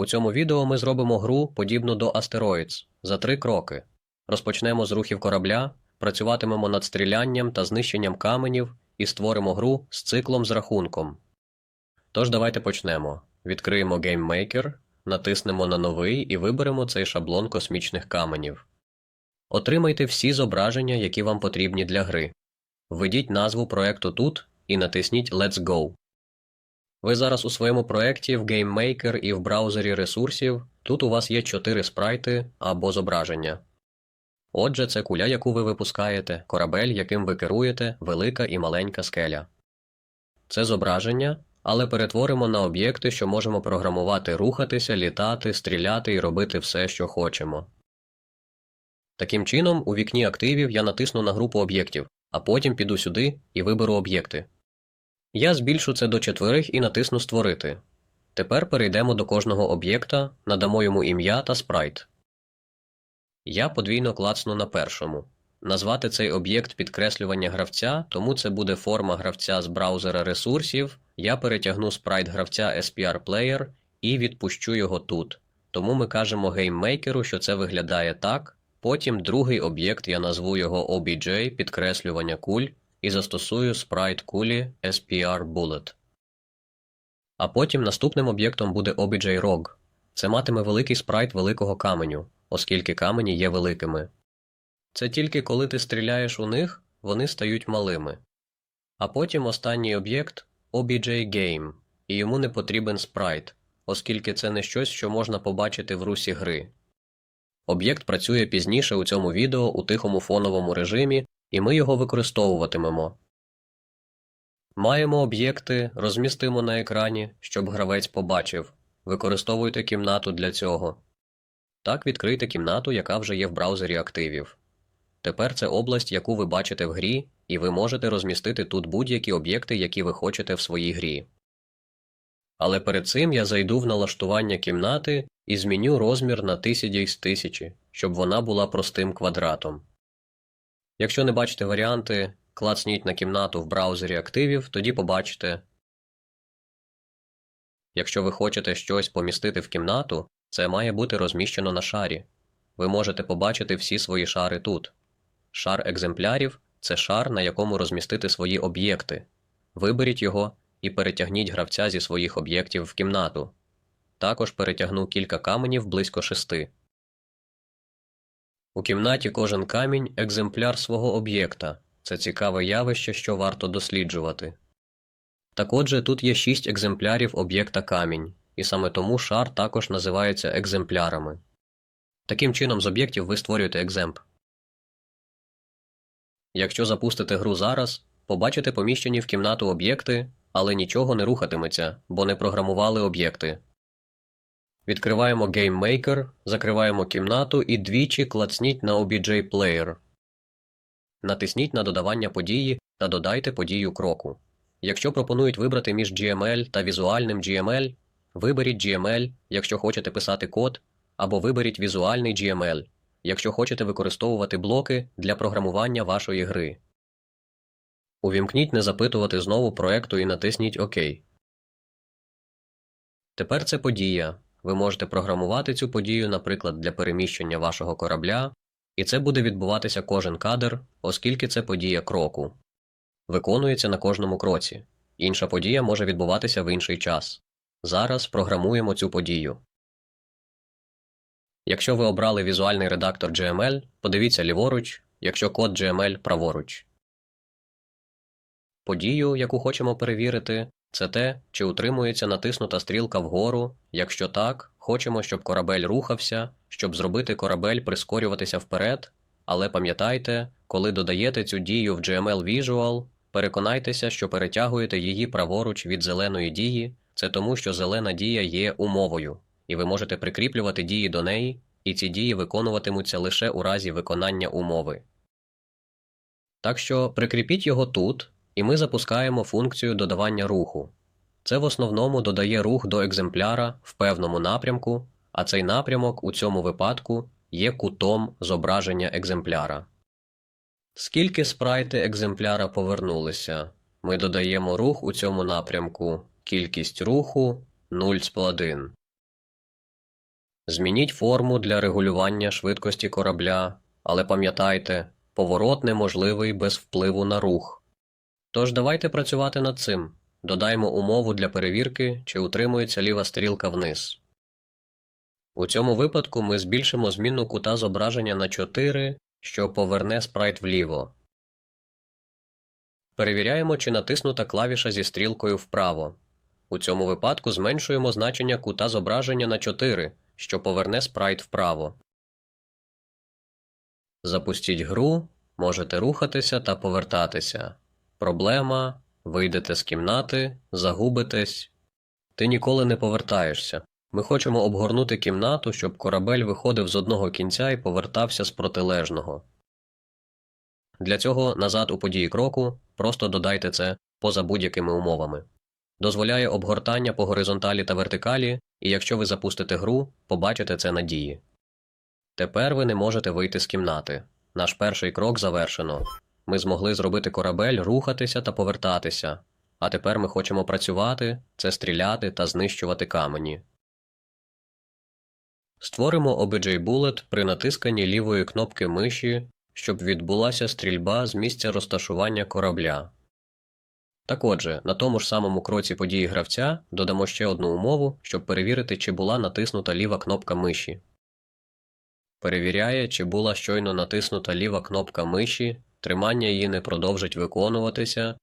У цьому відео ми зробимо гру, подібну до Asteroids, за три кроки. Розпочнемо з рухів корабля, працюватимемо над стрілянням та знищенням каменів і створимо гру з циклом з рахунком. Тож давайте почнемо. Відкриємо GameMaker, натиснемо на новий і виберемо цей шаблон космічних каменів. Отримайте всі зображення, які вам потрібні для гри. Введіть назву проекту тут і натисніть Let's Go. Ви зараз у своєму проєкті в GameMaker і в браузері ресурсів. Тут у вас є чотири спрайти або зображення. Отже, це куля, яку ви випускаєте, корабель, яким ви керуєте, велика і маленька скеля. Це зображення, але перетворимо на об'єкти, що можемо програмувати, рухатися, літати, стріляти і робити все, що хочемо. Таким чином, у вікні активів я натисну на групу об'єктів, а потім піду сюди і виберу об'єкти. Я збільшу це до четверих і натисну Створити. Тепер перейдемо до кожного об'єкта, надамо йому ім'я та спрайт. Я подвійно клацну на першому. Назвати цей об'єкт підкреслювання гравця, тому це буде форма гравця з браузера ресурсів. Я перетягну спрайт гравця SPR Player і відпущу його тут. Тому ми кажемо гейммейкеру, що це виглядає так. Потім другий об'єкт я назву його OBJ підкреслювання куль і застосую спрайт кулі SPR Bullet. А потім наступним об'єктом буде OBJ Rog. Це матиме великий спрайт великого каменю, оскільки камені є великими. Це тільки коли ти стріляєш у них, вони стають малими. А потім останній об'єкт OBJ Game, і йому не потрібен спрайт, оскільки це не щось, що можна побачити в русі гри. Об'єкт працює пізніше у цьому відео у тихому фоновому режимі, і ми його використовуватимемо. Маємо об'єкти, розмістимо на екрані, щоб гравець побачив. Використовуйте кімнату для цього. Так відкрийте кімнату, яка вже є в браузері активів. Тепер це область, яку ви бачите в грі, і ви можете розмістити тут будь-які об'єкти, які ви хочете в своїй грі. Але перед цим я зайду в налаштування кімнати і зміню розмір на 1000 з 1000, щоб вона була простим квадратом. Якщо не бачите варіанти, клацніть на кімнату в браузері активів, тоді побачите. Якщо ви хочете щось помістити в кімнату, це має бути розміщено на шарі. Ви можете побачити всі свої шари тут. Шар екземплярів це шар, на якому розмістити свої об'єкти. Виберіть його і перетягніть гравця зі своїх об'єктів в кімнату. Також перетягну кілька каменів близько шести. У кімнаті кожен камінь екземпляр свого об'єкта. Це цікаве явище, що варто досліджувати. Так отже, тут є шість екземплярів об'єкта камінь, і саме тому шар також називається екземплярами. Таким чином, з об'єктів ви створюєте екземп. Якщо запустите гру зараз, побачите поміщені в кімнату об'єкти, але нічого не рухатиметься, бо не програмували об'єкти. Відкриваємо GameMaker, закриваємо кімнату і двічі клацніть на OBJ Player. Натисніть на додавання події та додайте подію кроку. Якщо пропонують вибрати між GML та візуальним GML, виберіть GML, якщо хочете писати код, або виберіть візуальний GML, якщо хочете використовувати блоки для програмування вашої гри. Увімкніть не запитувати знову проекту і натисніть ОК. Тепер це подія. Ви можете програмувати цю подію, наприклад, для переміщення вашого корабля, і це буде відбуватися кожен кадр, оскільки це подія кроку. Виконується на кожному кроці. Інша подія може відбуватися в інший час. Зараз програмуємо цю подію. Якщо ви обрали візуальний редактор GML, подивіться ліворуч, якщо код GML праворуч. Подію, яку хочемо перевірити, це те, чи утримується натиснута стрілка вгору. Якщо так, хочемо, щоб корабель рухався, щоб зробити корабель прискорюватися вперед. Але пам'ятайте, коли додаєте цю дію в GML Visual, переконайтеся, що перетягуєте її праворуч від зеленої дії, це тому, що зелена дія є умовою, і ви можете прикріплювати дії до неї, і ці дії виконуватимуться лише у разі виконання умови. Так що прикріпіть його тут, і ми запускаємо функцію додавання руху. Це в основному додає рух до екземпляра в певному напрямку, а цей напрямок у цьому випадку є кутом зображення екземпляра. Скільки спрайти екземпляра повернулися? Ми додаємо рух у цьому напрямку, кількість руху 0,1. Змініть форму для регулювання швидкості корабля, але пам'ятайте, поворот неможливий без впливу на рух. Тож давайте працювати над цим. Додаємо умову для перевірки, чи утримується ліва стрілка вниз. У цьому випадку ми збільшимо змінну кута зображення на 4, що поверне спрайт вліво. Перевіряємо, чи натиснута клавіша зі стрілкою вправо. У цьому випадку зменшуємо значення кута зображення на 4, що поверне спрайт вправо. Запустіть гру, можете рухатися та повертатися. Проблема вийдете з кімнати, загубитесь. Ти ніколи не повертаєшся. Ми хочемо обгорнути кімнату, щоб корабель виходив з одного кінця і повертався з протилежного. Для цього назад у події кроку просто додайте це поза будь-якими умовами. Дозволяє обгортання по горизонталі та вертикалі, і якщо ви запустите гру, побачите це на дії. Тепер ви не можете вийти з кімнати. Наш перший крок завершено. Ми змогли зробити корабель, рухатися та повертатися. А тепер ми хочемо працювати, це стріляти та знищувати камені. Створимо OBJ Bullet при натисканні лівої кнопки миші, щоб відбулася стрільба з місця розташування корабля. Так отже, на тому ж самому кроці події гравця додамо ще одну умову, щоб перевірити, чи була натиснута ліва кнопка миші. Перевіряє, чи була щойно натиснута ліва кнопка миші, тримання її не продовжить виконуватися.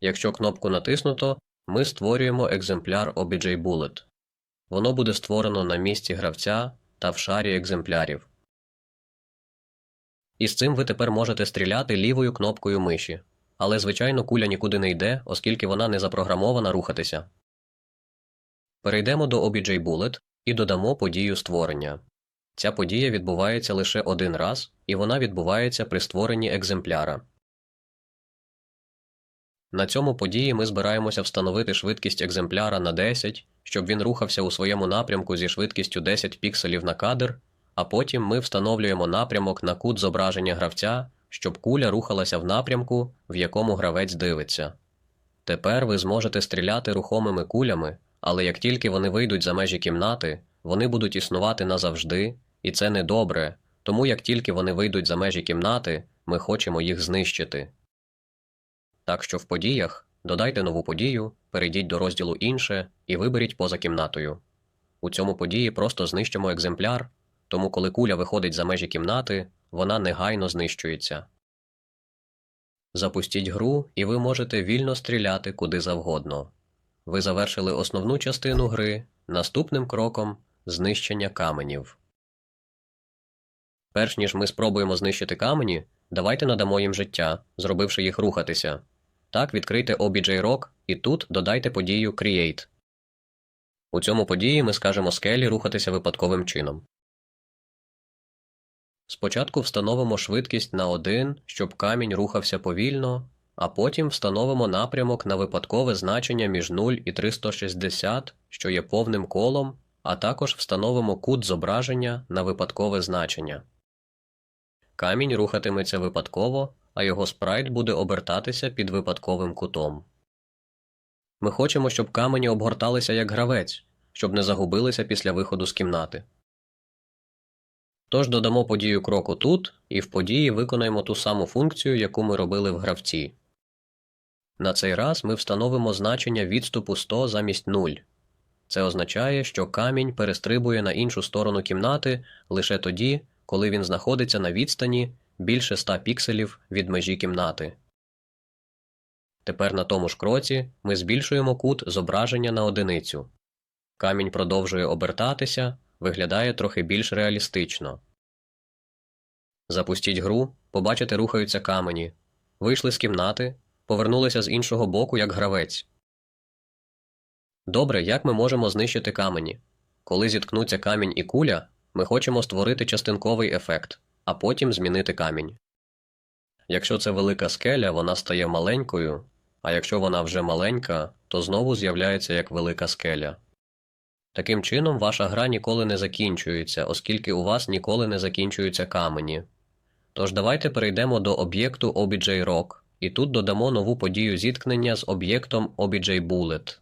Якщо кнопку натиснуто, ми створюємо екземпляр OBJ Bullet. Воно буде створено на місці гравця та в шарі екземплярів. І з цим ви тепер можете стріляти лівою кнопкою миші. Але, звичайно, куля нікуди не йде, оскільки вона не запрограмована рухатися. Перейдемо до OBJ Bullet і додамо подію створення. Ця подія відбувається лише один раз, і вона відбувається при створенні екземпляра. На цьому події ми збираємося встановити швидкість екземпляра на 10, щоб він рухався у своєму напрямку зі швидкістю 10 пікселів на кадр, а потім ми встановлюємо напрямок на кут зображення гравця, щоб куля рухалася в напрямку, в якому гравець дивиться. Тепер ви зможете стріляти рухомими кулями, але як тільки вони вийдуть за межі кімнати, вони будуть існувати назавжди, і це недобре, тому як тільки вони вийдуть за межі кімнати, ми хочемо їх знищити. Так що в подіях додайте нову подію, перейдіть до розділу інше і виберіть поза кімнатою. У цьому події просто знищимо екземпляр, тому коли куля виходить за межі кімнати, вона негайно знищується. Запустіть гру, і ви можете вільно стріляти куди завгодно. Ви завершили основну частину гри наступним кроком знищення каменів. Перш ніж ми спробуємо знищити камені, давайте надамо їм життя, зробивши їх рухатися. Так, відкрийте OBJ Rock і тут додайте подію Create. У цьому події ми скажемо скелі рухатися випадковим чином. Спочатку встановимо швидкість на 1, щоб камінь рухався повільно, а потім встановимо напрямок на випадкове значення між 0 і 360, що є повним колом, а також встановимо кут зображення на випадкове значення. Камінь рухатиметься випадково, а його спрайт буде обертатися під випадковим кутом. Ми хочемо, щоб камені обгорталися як гравець, щоб не загубилися після виходу з кімнати. Тож додамо подію кроку тут, і в події виконаємо ту саму функцію, яку ми робили в гравці. На цей раз ми встановимо значення відступу 100 замість 0. Це означає, що камінь перестрибує на іншу сторону кімнати лише тоді, коли він знаходиться на відстані більше 100 пікселів від межі кімнати. Тепер на тому ж кроці ми збільшуємо кут зображення на одиницю. Камінь продовжує обертатися, виглядає трохи більш реалістично. Запустіть гру, побачите, рухаються камені. Вийшли з кімнати, повернулися з іншого боку як гравець. Добре, як ми можемо знищити камені? Коли зіткнуться камінь і куля, ми хочемо створити частинковий ефект, а потім змінити камінь. Якщо це велика скеля, вона стає маленькою, а якщо вона вже маленька, то знову з'являється як велика скеля. Таким чином, ваша гра ніколи не закінчується, оскільки у вас ніколи не закінчуються камені. Тож давайте перейдемо до об'єкту OBJ Rock, і тут додамо нову подію зіткнення з об'єктом OBJ Bullet.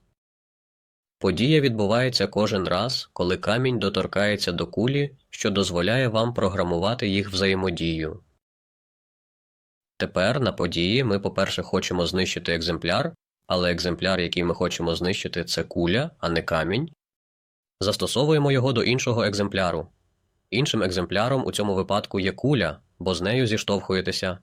Подія відбувається кожен раз, коли камінь доторкається до кулі, що дозволяє вам програмувати їх взаємодію. Тепер на події ми, по-перше, хочемо знищити екземпляр, але екземпляр, який ми хочемо знищити, це куля, а не камінь. Застосовуємо його до іншого екземпляру. Іншим екземпляром у цьому випадку є куля, бо з нею зіштовхуєтеся.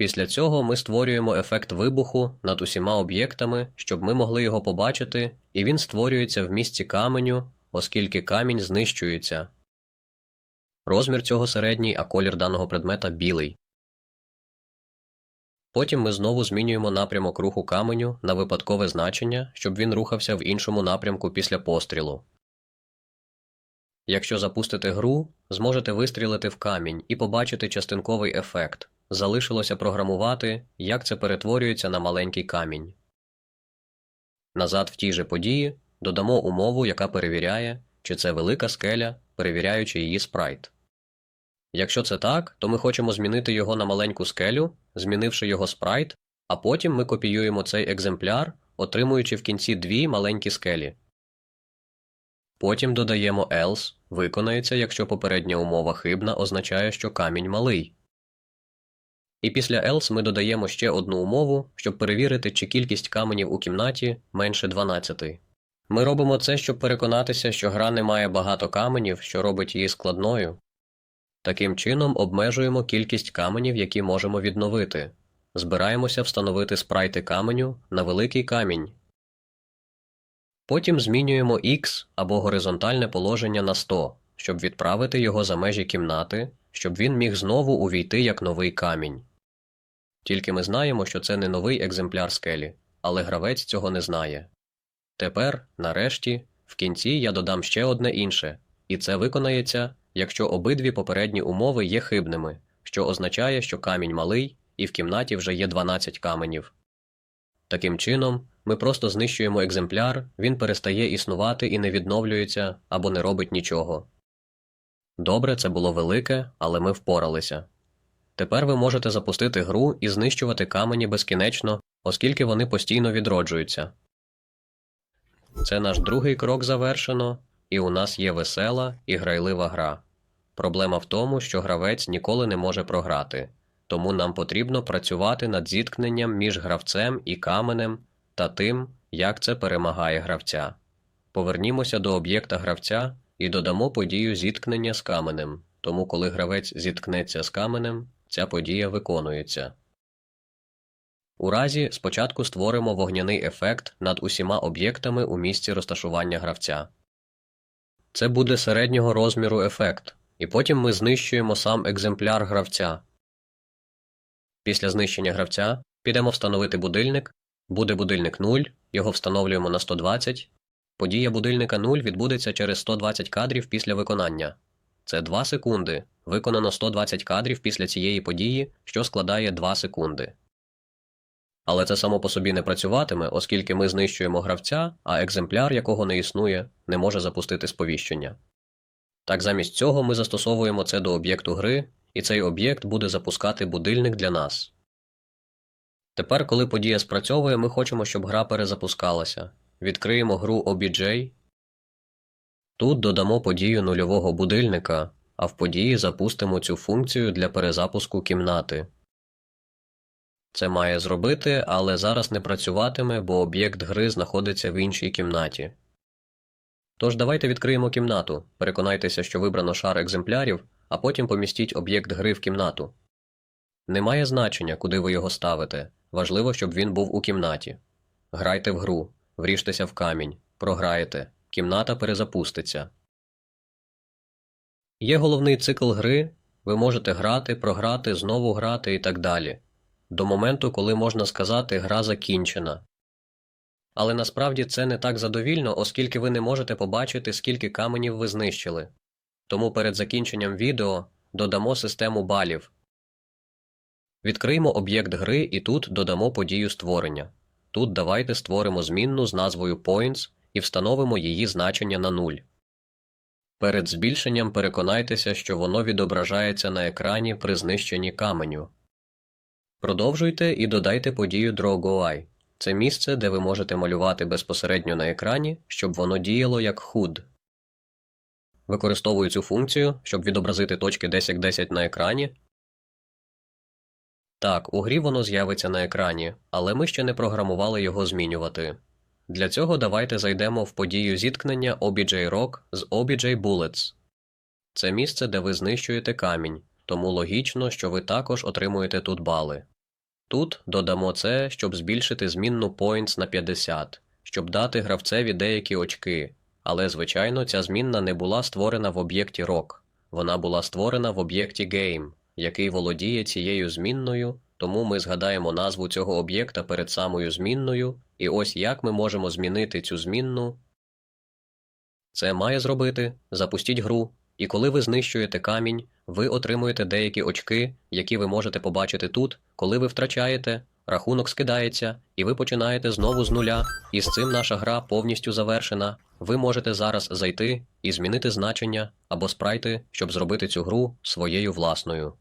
Після цього ми створюємо ефект вибуху над усіма об'єктами, щоб ми могли його побачити, і він створюється в місці каменю, оскільки камінь знищується. Розмір цього середній, а колір даного предмета білий. Потім ми знову змінюємо напрямок руху каменю на випадкове значення, щоб він рухався в іншому напрямку після пострілу. Якщо запустите гру, зможете вистрілити в камінь і побачити частинковий ефект. Залишилося програмувати, як це перетворюється на маленький камінь. Назад в тій же події додамо умову, яка перевіряє, чи це велика скеля, перевіряючи її спрайт. Якщо це так, то ми хочемо змінити його на маленьку скелю, змінивши його спрайт, а потім ми копіюємо цей екземпляр, отримуючи в кінці дві маленькі скелі. Потім додаємо else, виконається, якщо попередня умова хибна означає, що камінь малий. І після else ми додаємо ще одну умову, щоб перевірити, чи кількість каменів у кімнаті менше 12. Ми робимо це, щоб переконатися, що гра не має багато каменів, що робить її складною. Таким чином обмежуємо кількість каменів, які можемо відновити. Збираємося встановити спрайти каменю на великий камінь. Потім змінюємо X або горизонтальне положення на 100, щоб відправити його за межі кімнати, щоб він міг знову увійти як новий камінь. Тільки ми знаємо, що це не новий екземпляр скелі, але гравець цього не знає. Тепер, нарешті, в кінці я додам ще одне інше, і це виконається, якщо обидві попередні умови є хибними, що означає, що камінь малий і в кімнаті вже є 12 каменів. Таким чином, ми просто знищуємо екземпляр, він перестає існувати і не відновлюється або не робить нічого. Добре, це було велике, але ми впоралися. Тепер ви можете запустити гру і знищувати камені безкінечно, оскільки вони постійно відроджуються. Це наш другий крок завершено, і у нас є весела і грайлива гра. Проблема в тому, що гравець ніколи не може програти, тому нам потрібно працювати над зіткненням між гравцем і каменем та тим, як це перемагає гравця. Повернімося до об'єкта гравця і додамо подію зіткнення з каменем, тому коли гравець зіткнеться з каменем, ця подія виконується. У разі спочатку створимо вогняний ефект над усіма об'єктами у місці розташування гравця. Це буде середнього розміру ефект, і потім ми знищуємо сам екземпляр гравця. Після знищення гравця підемо встановити будильник, буде будильник 0, його встановлюємо на 120. Подія будильника 0 відбудеться через 120 кадрів після виконання. Це 2 секунди. Виконано 120 кадрів після цієї події, що складає 2 секунди. Але це само по собі не працюватиме, оскільки ми знищуємо гравця, а екземпляр, якого не існує, не може запустити сповіщення. Так замість цього ми застосовуємо це до об'єкту гри, і цей об'єкт буде запускати будильник для нас. Тепер, коли подія спрацьовує, ми хочемо, щоб гра перезапускалася. Відкриємо гру OBJ. Тут додамо подію нульового будильника, а в події запустимо цю функцію для перезапуску кімнати. Це має зробити, але зараз не працюватиме, бо об'єкт гри знаходиться в іншій кімнаті. Тож давайте відкриємо кімнату, переконайтеся, що вибрано шар екземплярів, а потім помістіть об'єкт гри в кімнату. Немає значення, куди ви його ставите. Важливо, щоб він був у кімнаті. Грайте в гру, вріжтеся в камінь, програєте, кімната перезапуститься. Є головний цикл гри, ви можете грати, програти, знову грати і так далі. До моменту, коли можна сказати, гра закінчена. Але насправді це не так задовільно, оскільки ви не можете побачити, скільки каменів ви знищили. Тому перед закінченням відео додамо систему балів. Відкриємо об'єкт гри і тут додамо подію створення. Тут давайте створимо змінну з назвою Points і встановимо її значення на 0. Перед збільшенням переконайтеся, що воно відображається на екрані при знищенні каменю. Продовжуйте і додайте подію DrawGoI. Це місце, де ви можете малювати безпосередньо на екрані, щоб воно діяло як HUD. Використовую цю функцію, щоб відобразити точки 10 як 10 на екрані. Так, у грі воно з'явиться на екрані, але ми ще не програмували його змінювати. Для цього давайте зайдемо в подію зіткнення OBJ Rock з OBJ Bullets. Це місце, де ви знищуєте камінь, тому логічно, що ви також отримуєте тут бали. Тут додамо це, щоб збільшити змінну points на 50, щоб дати гравцеві деякі очки, але, звичайно, ця змінна не була створена в об'єкті Rock. Вона була створена в об'єкті Game, який володіє цією змінною, тому ми згадаємо назву цього об'єкта перед самою змінною, і ось як ми можемо змінити цю змінну. Це має зробити запустіть гру, і коли ви знищуєте камінь, ви отримуєте деякі очки, які ви можете побачити тут, коли ви втрачаєте, рахунок скидається, і ви починаєте знову з нуля, і з цим наша гра повністю завершена. Ви можете зараз зайти і змінити значення або спрайти, щоб зробити цю гру своєю власною.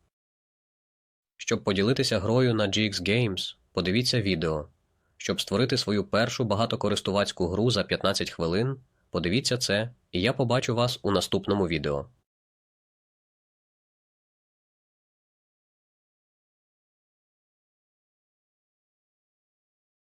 Щоб поділитися грою на GX Games, подивіться відео. Щоб створити свою першу багатокористувацьку гру за 15 хвилин, подивіться це, і я побачу вас у наступному відео.